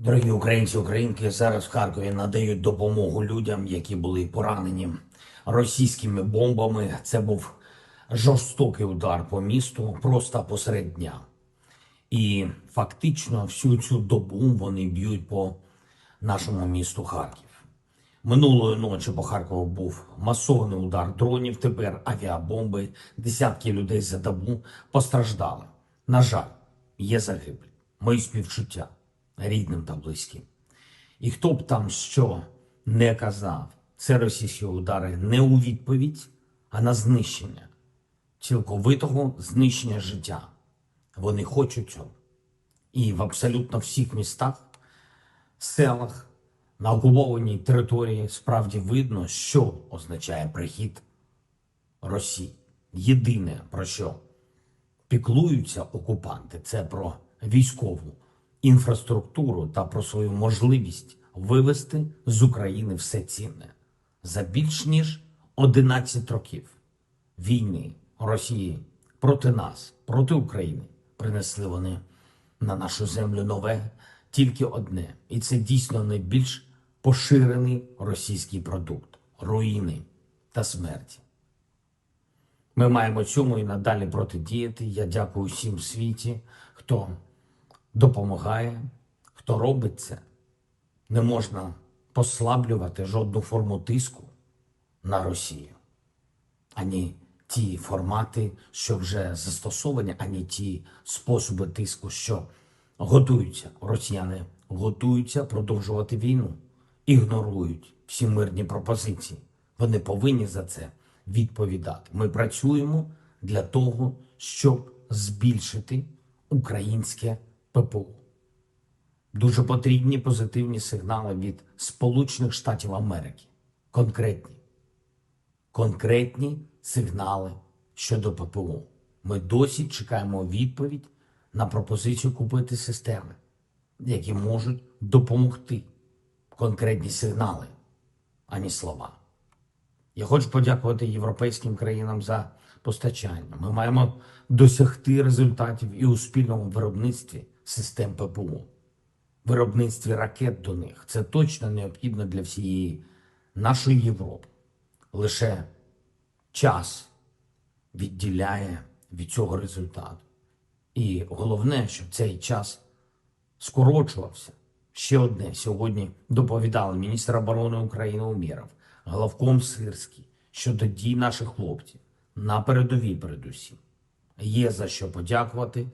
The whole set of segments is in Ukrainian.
Дорогі українці, українки зараз в Харкові надають допомогу людям, які були поранені російськими бомбами. Це був жорстокий удар по місту просто посеред дня. І фактично всю цю добу вони б'ють по нашому місту Харків. Минулої ночі по Харкову був масований удар дронів, тепер авіабомби. Десятки людей за добу постраждали. На жаль, є загиблі. Мої співчуття рідним та близьким. І хто б там що не казав, це російські удари не у відповідь, а на знищення, цілковитого знищення життя. Вони хочуть цього. І в абсолютно всіх містах, селах, на окупованій території справді видно, що означає прихід Росії. Єдине про що піклуються окупанти, це про військову інфраструктуру та про свою можливість вивести з України все цінне за більш ніж 11 років війни Росії проти нас, проти України. Принесли вони на нашу землю нове тільки одне, і це дійсно найбільш поширений російський продукт руїни та смерті. Ми маємо цьому і надалі протидіяти. Я дякую всім в світі, хто допомагає, хто робить це. Не можна послаблювати жодну форму тиску на Росію. Ані ті формати, що вже застосовані, ані ті способи тиску, що готуються. Росіяни готуються продовжувати війну, ігнорують всі мирні пропозиції. Вони повинні за це відповідати. Ми працюємо для того, щоб збільшити українське ППО. Дуже потрібні позитивні сигнали від Сполучених Штатів Америки. Конкретні. Конкретні сигнали щодо ППО. Ми досі чекаємо відповідь на пропозицію купити системи, які можуть допомогти. Конкретні сигнали, ані слова. Я хочу подякувати європейським країнам за постачання. Ми маємо досягти результатів і у спільному виробництві систем ППО, виробництві ракет до них. Це точно необхідно для всієї нашої Європи. Лише час відділяє від цього результату. І головне, щоб цей час скорочувався. Ще одне сьогодні доповідали міністр оборони України Умєров, главком Сирський щодо дій наших хлопців на передовій передусім. Є за що подякувати.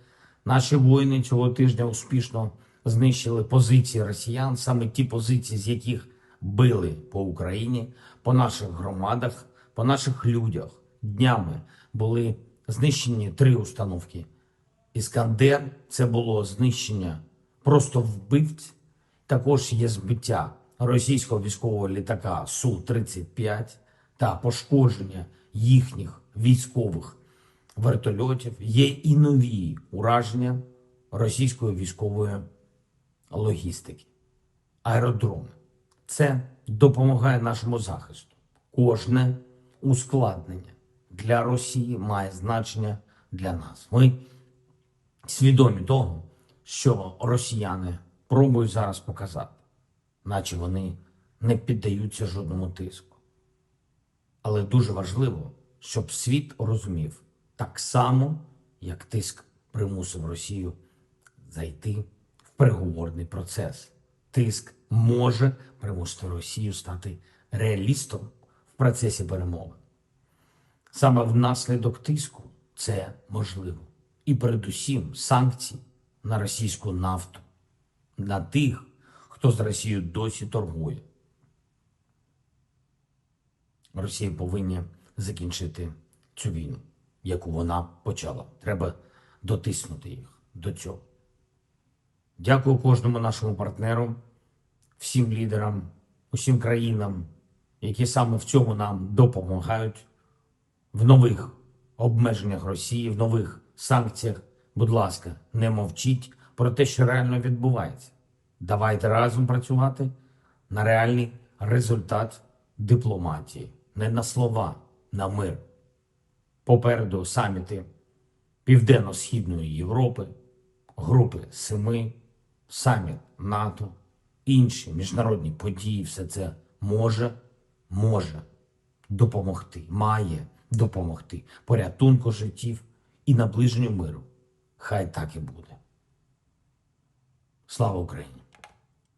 Наші воїни цього тижня успішно знищили позиції росіян, саме ті позиції, з яких били по Україні, по наших громадах, по наших людях. Днями були знищені три установки. Іскандер це було знищення просто вбивць. Також є збиття російського військового літака Су-35 та пошкодження їхніх військових вертольотів. Є і нові ураження російської військової логістики, аеродроми. Це допомагає нашому захисту. Кожне ускладнення для Росії має значення для нас. Ми свідомі того, що росіяни пробують зараз показати, наче вони не піддаються жодному тиску. Але дуже важливо, щоб світ розумів так само, як тиск примусив Росію зайти в переговорний процес. Тиск може примусити Росію стати реалістом в процесі перемови. Саме внаслідок тиску це можливо. І передусім санкції на російську нафту, на тих, хто з Росією досі торгує. Росія повинні закінчити цю війну, яку вона почала. Треба дотиснути їх до цього. Дякую кожному нашому партнеру, всім лідерам, усім країнам, які саме в цьому нам допомагають в нових обмеженнях Росії, в нових санкціях. Будь ласка, не мовчіть про те, що реально відбувається. Давайте разом працювати на реальний результат дипломатії, не на слова, на мир. Попереду саміти Південно-Східної Європи, групи семи, саміт НАТО, інші міжнародні події, все це може, може допомогти, має допомогти порятунку життів і наближенню миру. Хай так і буде. Слава Україні!